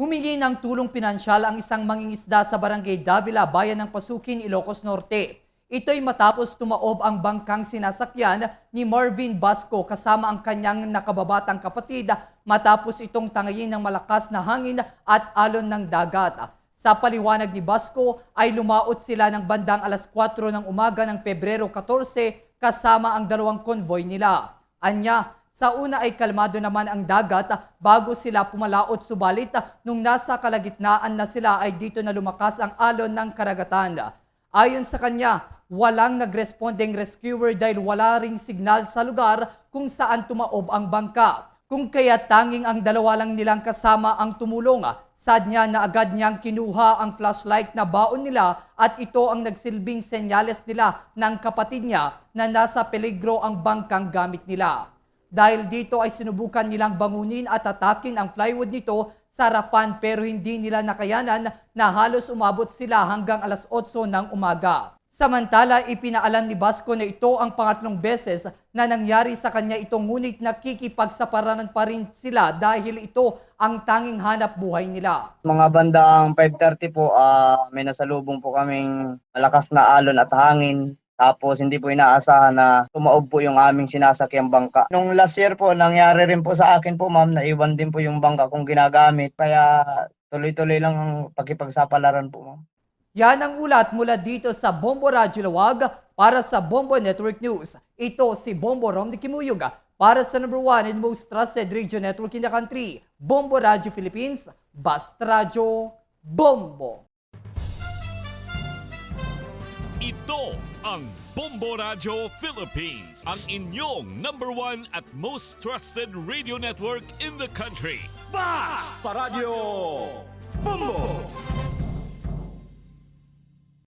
Humingi ng tulong pinansyal ang isang mangingisda sa barangay Davila, bayan ng Pasukin, Ilocos Norte. Ito'y matapos tumaob ang bangkang sinasakyan ni Marvin Basco kasama ang kanyang nakababatang kapatid matapos itong tangayin ng malakas na hangin at alon ng dagat. Sa paliwanag ni Basco ay lumaot sila ng bandang alas 4 ng umaga ng Pebrero 14 kasama ang dalawang konvoy nila. Anya, sa una ay kalmado naman ang dagat bago sila pumalaot subalit nung nasa kalagitnaan na sila ay dito na lumakas ang alon ng karagatan. Ayon sa kanya, walang nagrespondeng rescuer dahil wala ring signal sa lugar kung saan tumaob ang bangka. Kung kaya tanging ang dalawa lang nilang kasama ang tumulong, sad niya na agad niyang kinuha ang flashlight na baon nila at ito ang nagsilbing senyales nila ng kapatid niya na nasa peligro ang bangkang gamit nila. Dahil dito ay sinubukan nilang bangunin at atakin ang plywood nito sa harapan pero hindi nila nakayanan na halos umabot sila hanggang alas 8 ng umaga. Samantala, ipinaalam ni Basco na ito ang pangatlong beses na nangyari sa kanya itong ngunit nakikipagsaparanan pa rin sila dahil ito ang tanging hanap buhay nila. Mga bandang 5.30 po, ah, may nasalubong po kaming malakas na alon at hangin. Tapos hindi po inaasahan na tumaob po yung aming sinasakyang bangka. Nung last year po, nangyari rin po sa akin po ma'am, naiwan din po yung bangka kong ginagamit. Kaya tuloy-tuloy lang ang pakipagsapalaran po ma'am. Yan ang ulat mula dito sa Bombo Radyo Lawag para sa Bombo Network News. Ito si Bombo Rom de Kimuyog para sa number one and most trusted radio network in the country, Bombo Radyo Philippines, Basta Radyo, Bombo. Ito ang Bombo Radio Philippines, ang inyong number one at most trusted radio network in the country. Basta Radio